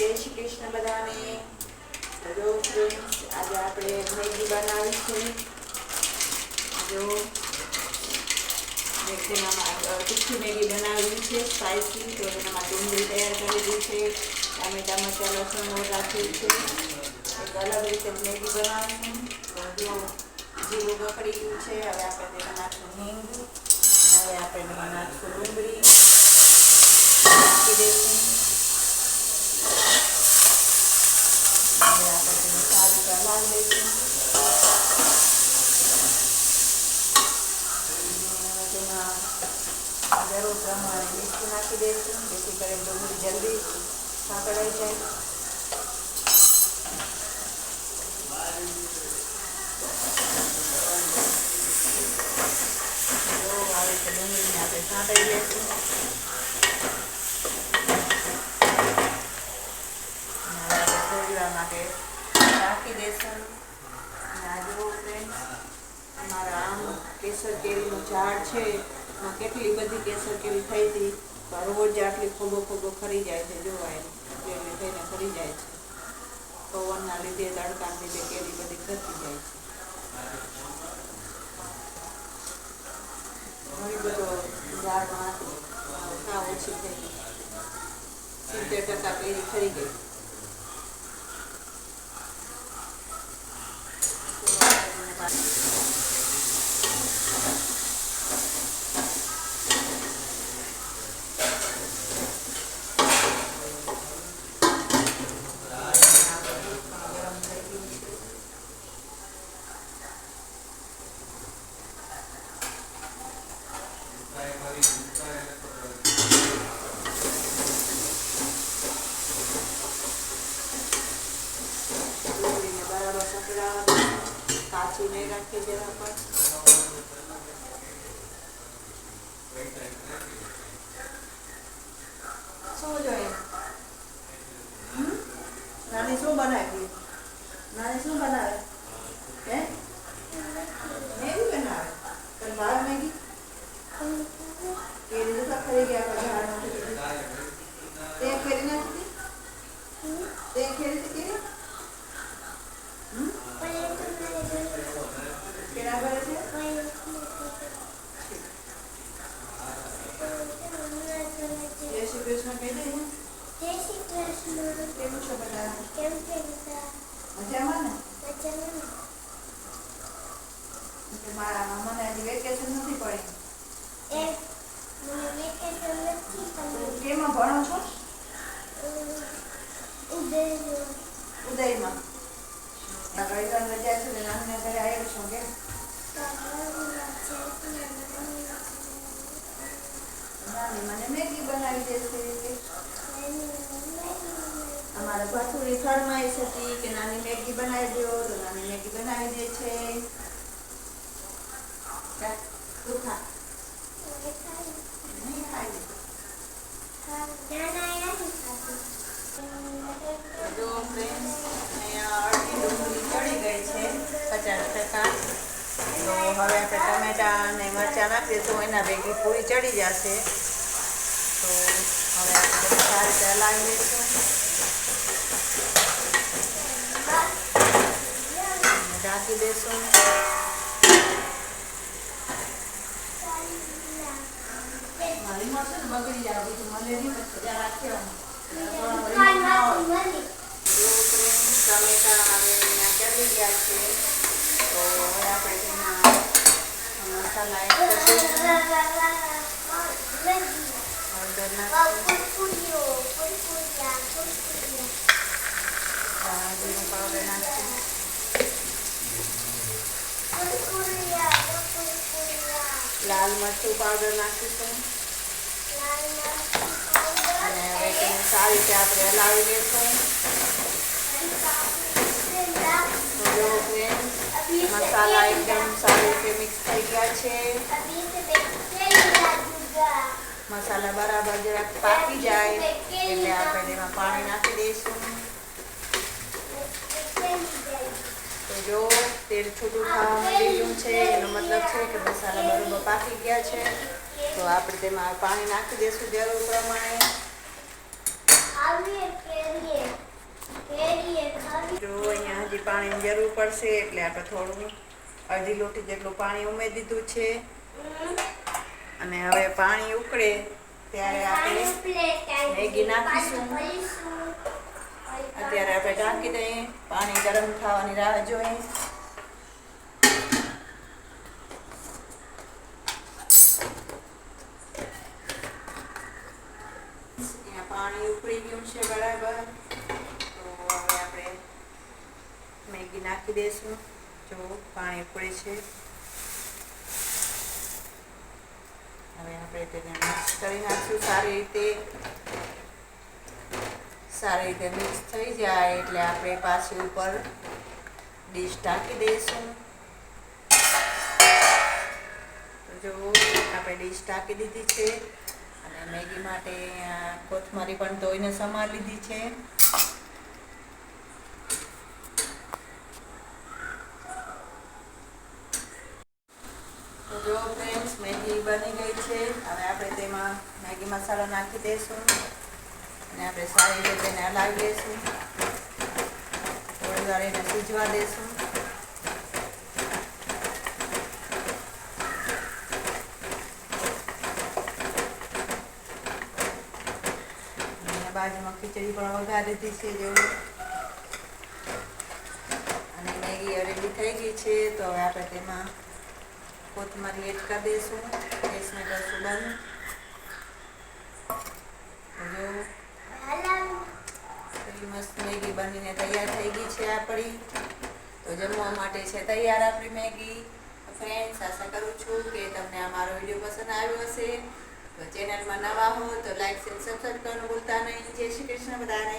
જય શ્રી કૃષ્ણ બધાને. Hello friends આજે આપણે મેગી બનાવીશું. જો મેગીમાં તીખી મેગી બનાવેલી છે સ્પાઇસી તો એનામાં ડુંગળી તૈયાર કરેલી છે, ટામેટા મસાલા લસણ રાખેલું છે. એક અલગ રીતે મેગી બનાવીશું. જો જીરું બકડી ગયું છે, હવે આપણે તેમાં નાખશું હિંગ. હવે આપણે તેમાં નાખશું ડુંગળી નાખી દઈશું હવે આપણે તેને સારું હલાવી લઈશું અને તેમાં જરૂર પ્રમાણે મીઠું નાખી દઈશું જેથી કરીને ડુંગળી જલ્દી સાંકળાઈ જાય ડુંગળીને આપણે સાંકળી દઈશું અને હવે આપણે થોડી વાર માટે રાખી દઈશું અને આ જુઓ ફ્રેન્ડ્સ અમારા આમ કેસર કેરીનું ઝાડ છે. કેટલી બધી કેસર કેરી થઈ હતી. રોજ આટલી ખોબો ખોબો ખરી જાય છે. જોવાય કેરી થઈને ખરી જાય છે. પવનના લીધે, તડકાના લીધે કેરી બધી ખરતી જાય છે. ઘણી બધો ઝાડમાં ઓછી થઈ સિત્તેર ટકા કેરી ખરી ગઈ ડુંગળીને બરાબર સંકળાવવાની કાચી નહીં રાખી જરા પણ શું જોઈએ હમ? નાની શું બનાવી નાની શું બનાવે હે મેગી બનાવે તને ભાવે મેગી કેરી તો ખરી ગયા આપણે ઝાડમાંથી તે ખેરી નાખી હતી તે ખેરી હતી કેરી હમ? કેળા ભરે છે જય શ્રી કૃષ્ણ કહી દે ઉદયમાં આ રવિવાર રજા છે ને નાનીના ઘરે આવ્યો છો કે નાની મને મેગી બનાવી દેશે ભાથુડી ફરમાઈશ હતી કે નાની મેગી બનાવી દો તો નાની મેગી બનાવી દે છે. હવે આપણે ટમેટા અને મરચાં નાખીએ તો એના ભેગી પૂરી ચડી જશે. તો હવે આપણે સારી રીતે હલાવી દઈશું અને ઢાંકી દઈશું મારી મળશે ને બગડી જાય બધું મળે નહીં ને બધા રાખવાનું જો friends, ટમેટા હવે અહીંયા ચડી ગયા છે તો હવે આપણે તેમાં મસાલા એડ કરી દઈશું હળદર નાખીશું જીરું પાવડર નાખીશું લાલ મરચું પાવડર નાખીશું. અને હવે તેને સારી રીતે આપણે હલાવી લેશું. મસાલા એકદમ સારી રીતે મિક્સ થઈ ગયા છે. મસાલા બરાબર જરાક પાકી જાય, એટલે આપણે તેમાં પાણી નાખી દઈશું તો જો તેલ છૂટું થવા માંડી છે એનો મતલબ છે કે મસાલા બરોબર પાકી ગયા છે. તો આપણે તેમાં પાણી નાખી દઈશું જરૂર પ્રમાણે. જો અહીંયા હજી પાણીની જરૂર પડશે એટલે આપણે થોડું અડધી લોટી જેટલું પાણી ઉમેરી દીધું છે. અને હવે પાણી ઉકળે ત્યારે આપણે મેગી નાખીશું. અત્યારે આપણે ઢાંકી દઈએ, પાણી ગરમ થવાની રાહ જોઈએ. પાણી ઉકળી ગયું છે બરાબર. તો હવે આપણે મેગી નાખી દઈશું. જો પાણી ઉકળે છે. હવે આપણે તેને મિક્સ કરી નાખીશું સારી રીતે. સારી રીતે મિક્સ થઈ જાય એટલે આપણે પાછી ઉપર ડીશ ઢાંકી દઈશું. જો, આપણે ડીશ ઢાંકી દીધી છે. અને મેગી માટે કોથમરી પણ ધોઈને સમાર લીધી છે. જો ફ્રેન્ડ્સ મેગી બની ગઈ છે. હવે આપણે તેમાં મેગી મસાલો નાખી દઈશું. અને આપણે સારી રીતે તેને હલાવી દઈશું થોડી વાર એને સીજવા દઈશું બાજુમાં ખીચડી પણ વઘારી દીધી છે જેવું. અને મેગી રેડી થઈ ગઈ છે, તો હવે આપણે તેમાં કોથમરી એડ કરી દઈશું. ગેસને કરશું બંધ જો. એટલી મસ્ત મેગી બનીને તૈયાર થઈ ગઈ છે આપણી તો જમવા માટે છે તૈયાર આપણી મેગી. ફ્રેન્ડ્સ આશા કરું છું કે તમને આ મારો વીડિયો પસંદ આવ્યો હશે. તો ચેનલમાં નવા હો તો લાઈક શેર સબસ્ક્રાઈબ કરવાનું ભૂલતા નહીં. જય શ્રી કૃષ્ણ બધાને.